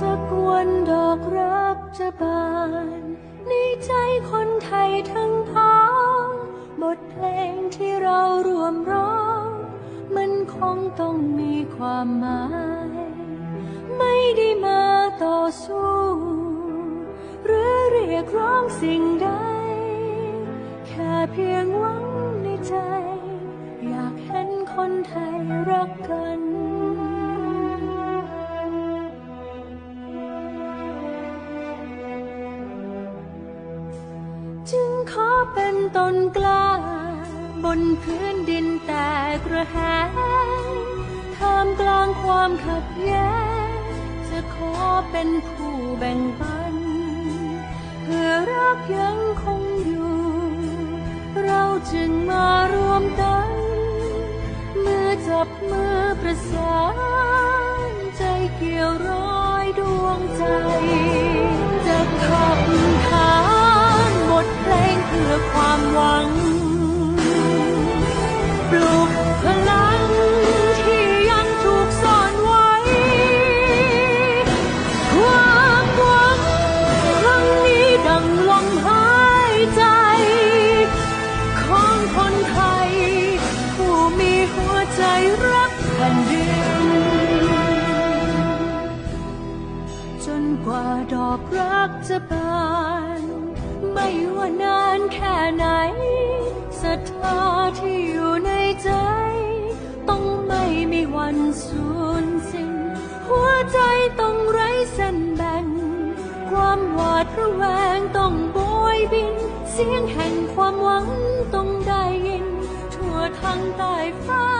สักวันดอกรักจะบาน ในใจคนไทยทั้งพ้องบทเพลงที่เรารวมร้อง มันคงต้องมีความหมาย ไม่ได้มาต่อสู้ หรือเรียกร้องสิ่งใด แค่เพียงหวังในใจ อยากเห็นคนไทยรักกัน ต้นกล้า บนพื้นดินแต่กระแหงท่ามกลางความขัดแย้งจะขอเป็นผู้แบ่งปัน เพื่อรักยังคงอยู่ เราจึงมารวมกัน มือจับมือประสานใจเกี่ยวร้อยดวงใจจะข ใจรักแผ่นดิน จนกว่าดอกรักจะบาน ไม่ว่านานแค่ไหนศรัทธาที่อยู่ในใจ ต้องไม่มีวันสูญสิ้นหัวใจต้องไร้เส้นแบ่ง ความหวาดระแวงต้องโบยบิน เสียงแห่งความหวังต้องได้ยิน ทั่วทั้งใต้ฟ้า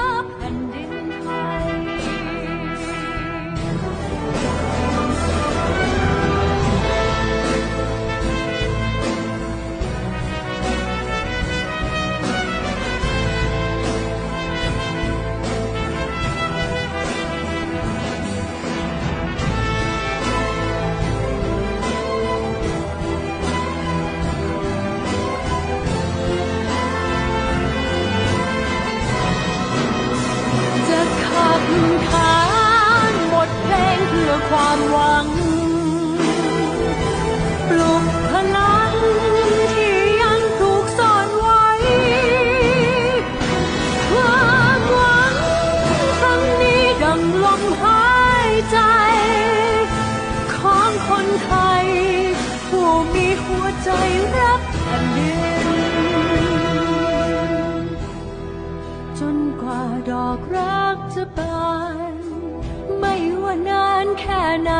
ความหวัง ปลุกพลังที่ยังถูกซ่อนไว้ ความหวังครั้งนี้ดังลมหายใจ ของคนไทย ผู้มีหัวใจรักแผ่นดิน จนกว่าดอกรักจะบานไม่ว่านาน แค่ไหน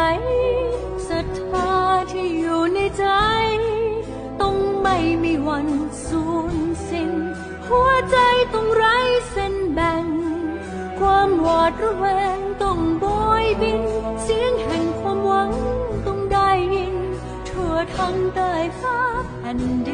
ศรัทธาที่อยู่ในใจ ต้องไม่มีวันสูญสิ้น หัวใจต้องไร้เส้นแบ่ง ความหวาดระแวงต้องโบยบิน เสียงแห่งความหวังต้องได้ยิน ทั่วทั้งใต้ฟ้าแผ่นดิน